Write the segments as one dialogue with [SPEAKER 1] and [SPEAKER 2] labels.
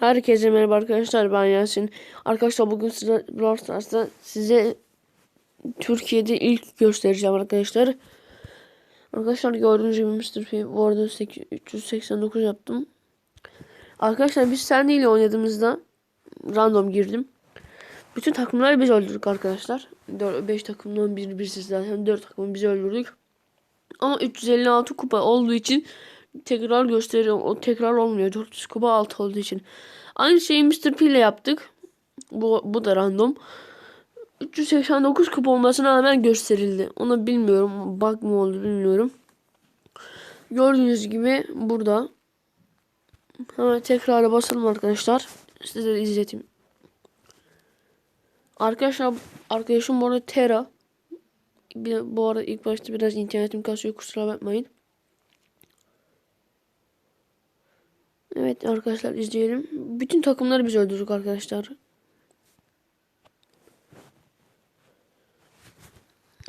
[SPEAKER 1] Herkese merhaba arkadaşlar ben Yasin. Arkadaşlar bugün size Brawl size Türkiye'de ilk göstereceğim arkadaşlar. Arkadaşlar gördüğünüz gibi Mr. P bu arada 8 389 yaptım. Arkadaşlar biz Sandy ile oynadığımızda random girdim. Bütün takımları biz öldürdük arkadaşlar. 5 takımdan biri birsiz zaten 4 takımı biz öldürdük. Ama 356 kupa olduğu için tekrar gösteriyorum. O tekrar olmuyor. 400 kupa alt olduğu için. Aynı şeyi Mr. P ile yaptık. Bu, bu da random. 389 kupa olmasına rağmen gösterildi. Onu bilmiyorum. Bug mı oldu bilmiyorum. Gördüğünüz gibi burada. Hemen tekrara basalım arkadaşlar. Size de izleteyim. Arkadaşlar arkadaşım bu arada Tera. Bir, bu arada ilk başta biraz internetim kasıyor kusura bakmayın. Evet arkadaşlar izleyelim. Bütün takımları biz öldürdük arkadaşlar.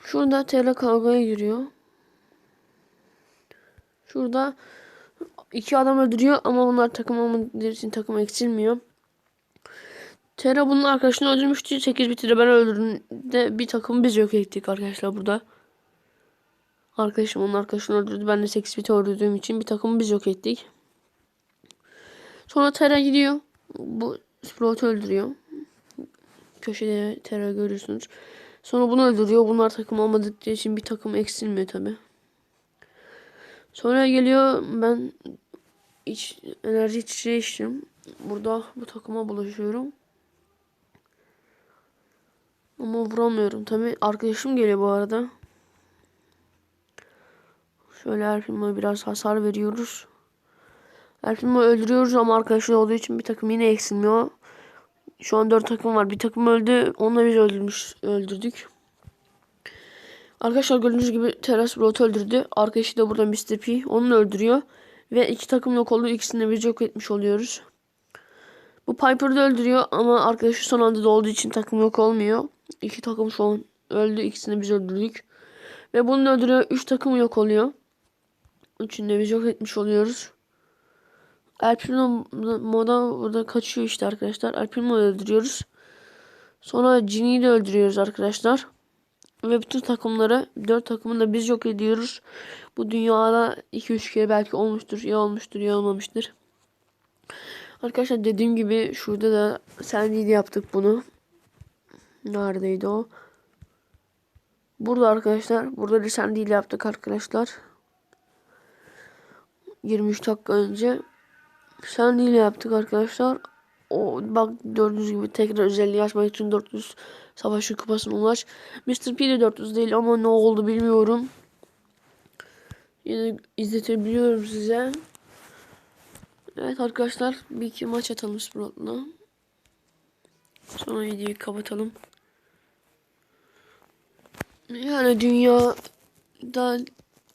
[SPEAKER 1] Şurada Tera kavgaya giriyor. Şurada iki adam öldürüyor ama bunlar takım olmadığı için takım eksilmiyor. Tera bunun arkadaşını öldürmüştü. 8 bitire ben öldürdüm de bir takım biz yok ettik arkadaşlar burada. Arkadaşım onun arkadaşını öldürdü. Ben de 8 biti öldürdüğüm için bir takımı biz yok ettik. Sonra Tera gidiyor. Bu Sprout öldürüyor. Köşede Tera görüyorsunuz. Sonra bunu öldürüyor. Bunlar takım olmadıkları için bir takım eksilmiyor tabi. Sonra geliyor ben iç, enerji içeceği içtim. Burada bu takıma bulaşıyorum. Ama vuramıyorum tabi. Arkadaşım geliyor bu arada. Şöyle her biraz hasar veriyoruz. Elfimi öldürüyoruz ama arkadaşlar olduğu için bir takım yine eksilmiyor. Şu an 4 takım var. Bir takım öldü. Onu biz öldürmüş, öldürdük. Arkadaşlar gördüğünüz gibi Teras Brot öldürdü. Arkadaşı da burada Mr. P. Onu öldürüyor. Ve iki takım yok oldu. İkisini de biz yok etmiş oluyoruz. Bu Piper'ı da öldürüyor ama arkadaşı son anda da olduğu için takım yok olmuyor. İki takım şu an öldü. İkisini biz öldürdük. Ve bunu öldürüyor. Üç takım yok oluyor. Üçünü de biz yok etmiş oluyoruz. Alpino moda burada kaçıyor işte arkadaşlar. Alpino'yu öldürüyoruz. Sonra Ginny'yi de öldürüyoruz arkadaşlar. Ve bütün takımları, 4 takımını da biz yok ediyoruz. Bu dünyada 2-3 kere belki olmuştur. Ya olmuştur ya olmamıştır. Arkadaşlar dediğim gibi şurada da Sandy'de yaptık bunu. Neredeydi o? Burada arkadaşlar. Burada da Sandy ile yaptık arkadaşlar. 23 dakika önce. Sandy ile yaptık arkadaşlar. O bak gördüğünüz gibi tekrar özelliği açmak için 400 savaşı kupasına ulaş. Mr. P de 400 değil ama ne oldu bilmiyorum. Yine izletebiliyorum size. Evet arkadaşlar bir iki maç atalım Sprout'la. Sonra videoyu kapatalım. Yani dünyada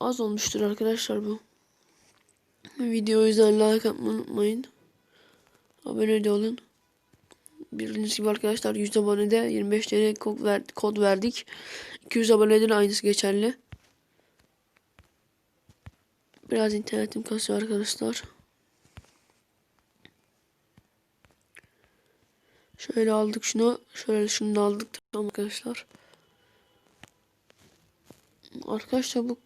[SPEAKER 1] az olmuştur arkadaşlar bu. Videoyu yüzden like atmayı unutmayın. Abone de olun. Bildiğiniz gibi arkadaşlar 100 abonede 25 TL kod, ver, kod verdik. 200 abonede de aynısı geçerli. Biraz internetim kasıyor arkadaşlar. Şöyle aldık şunu. Şöyle şunu aldık. Tamam arkadaşlar. Arkadaşlar bu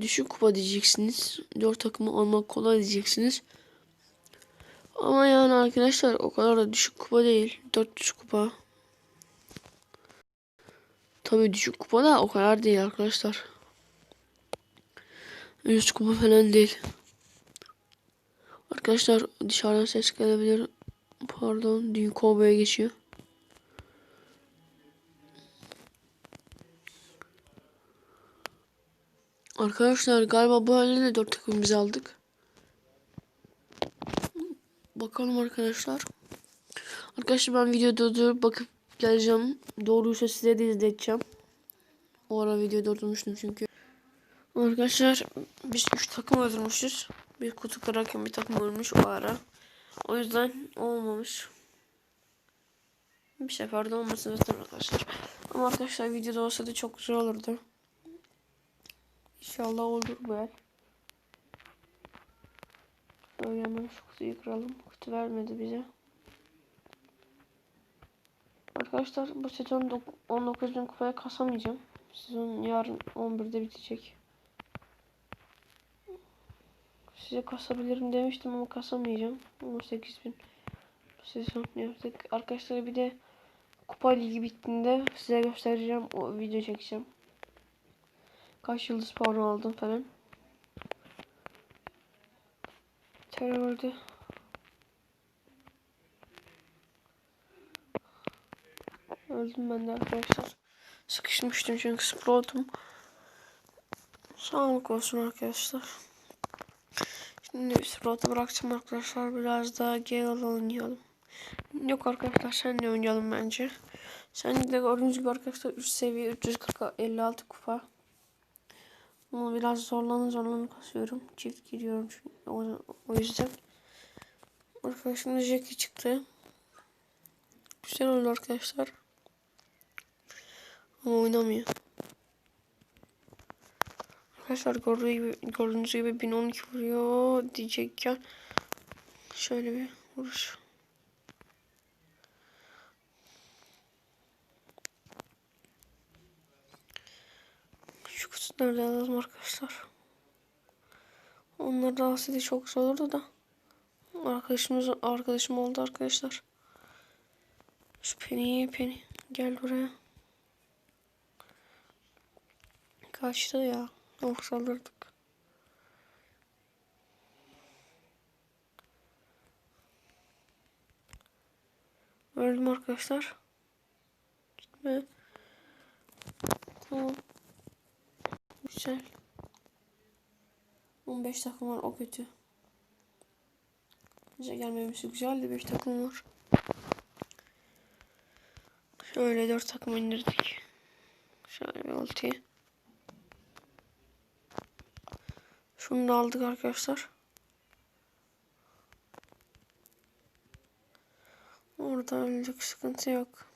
[SPEAKER 1] düşük kupa diyeceksiniz. 4 takımı almak kolay diyeceksiniz. Ama yani arkadaşlar o kadar da düşük kupa değil. 400 kupa. Tabii düşük kupa da o kadar değil arkadaşlar. 100 kupa falan değil. Arkadaşlar dışarıdan ses gelebilir. Pardon, düğün kovboya geçiyor. Arkadaşlar galiba bu halde de 4 takım biz aldık. Bakalım arkadaşlar. Arkadaşlar ben video durdurup bakıp geleceğim. Doğruysa size de izleteceğim. O ara video durdurmuştum çünkü. Arkadaşlar biz 3 takım öldürmüşüz. Bir kutu kırarken bir takım ölmüş o ara. O yüzden olmamış. Bir seferde olmasın zaten arkadaşlar. Ama arkadaşlar videoda olsa da çok güzel olurdu. İnşallah olur bu el. Şöyle hemen şu kutuyu kıralım. Kutu vermedi bize. Arkadaşlar bu sezon dok- 19 bin kupaya kasamayacağım. Sezon yarın 11'de bitecek. Size kasabilirim demiştim ama kasamayacağım. 18 bin sezon yaptık. Arkadaşlar bir de kupa ligi bittiğinde size göstereceğim. O video çekeceğim. Kaç yıldız puan aldım falan. Terörde. Öldüm ben de arkadaşlar. Sıkışmıştım çünkü scroll'dum. Sağlık olsun arkadaşlar. Şimdi Sprout'u bırakacağım arkadaşlar. Biraz daha Gale oynayalım. Yok arkadaşlar sen de oynayalım bence. Sen de gördüğünüz gibi arkadaşlar 3 seviye 340 56 kupa. Ama biraz zorlanın zorlanın kasıyorum. Çift giriyorum çünkü o, o yüzden. Arkadaşımda Jackie çıktı. Güzel oldu arkadaşlar. Ama oynamıyor. Arkadaşlar gördüğünüz gibi, gördüğünüz gibi 1012 vuruyor diyecekken şöyle bir vuruş. Da alalım arkadaşlar. Onlar da aslında çok zor olurdu da. Arkadaşımız arkadaşım oldu arkadaşlar. Şu Penny Penny gel buraya. Kaçtı ya. Yok saldırdık. Öldüm arkadaşlar. Gitme. Tamam. Güzel. 15 takım var o kötü. Bize gelmemesi güzel de 5 takım var. Şöyle 4 takım indirdik. Şöyle bir ulti. Şunu da aldık arkadaşlar. Orada öldük. Sıkıntı yok.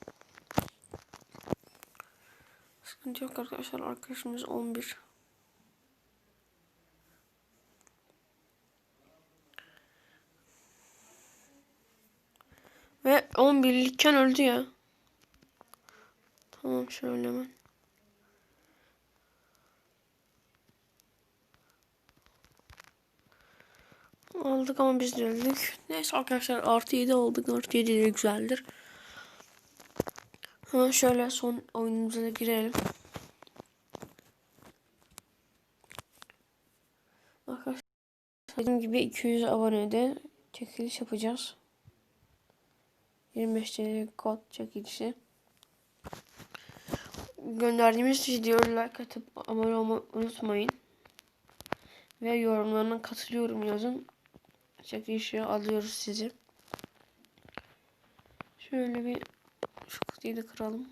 [SPEAKER 1] Sıkıntı yok arkadaşlar. Arkadaşımız 11. Ve 11'likken öldü ya. Tamam şöyle hemen. Aldık ama biz de öldük. Neyse arkadaşlar artı 7 aldık. Artı 7 de güzeldir. Hemen şöyle son oyunumuza da girelim. Arkadaşlar dediğim gibi 200 abonede çekiliş yapacağız. 25 TL kod çekilişi. Gönderdiğimiz videoyu like atıp abone olmayı unutmayın. Ve yorumlarına katılıyorum yazın. Çekilişe alıyoruz sizi. Şöyle bir şu kutuyu da kıralım.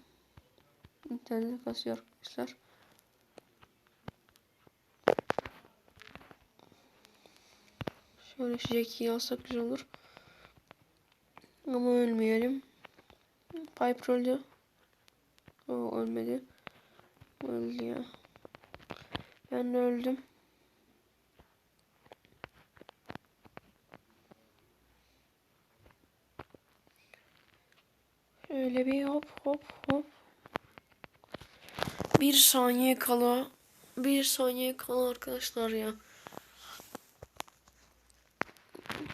[SPEAKER 1] İnternet kasıyor arkadaşlar. Şöyle şu Jackie'yi alsak güzel olur. Ama ölmeyelim. Piper öldü. O ölmedi. Öldü ya. Ben de öldüm. Şöyle bir hop hop hop. Bir saniye kala. Bir saniye kala arkadaşlar ya.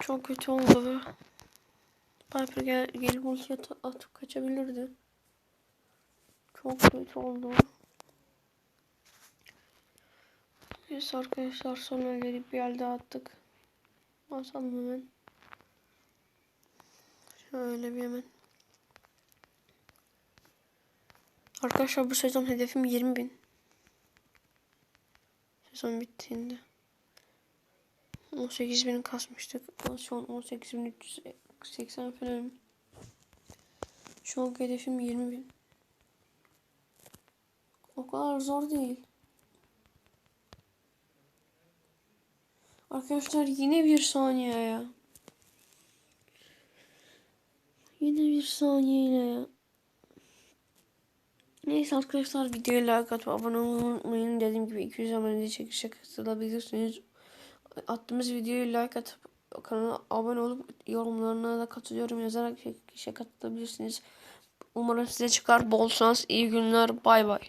[SPEAKER 1] Çok kötü oldu. Piper gel, gelip ulti atıp kaçabilirdi. Çok kötü oldu. Neyse arkadaşlar son elleri bir elde attık. Basalım hemen. Şöyle bir hemen. Arkadaşlar bu sezon hedefim 20 bin. Sezon bittiğinde. 18 bin kasmıştık. Şu an 18.300 80 falan. Şu an hedefim 20 bin. O kadar zor değil. Arkadaşlar yine bir saniye ya. Yine bir saniye ile ya. Neyse arkadaşlar videoya like atıp abone olmayı unutmayın. Dediğim gibi 200 abone çekişe katılabilirsiniz. Attığımız videoyu like atıp kanala abone olup yorumlarına da katılıyorum yazarak çekişe katılabilirsiniz. Umarım size çıkar. Bol şans, iyi günler. Bay bay.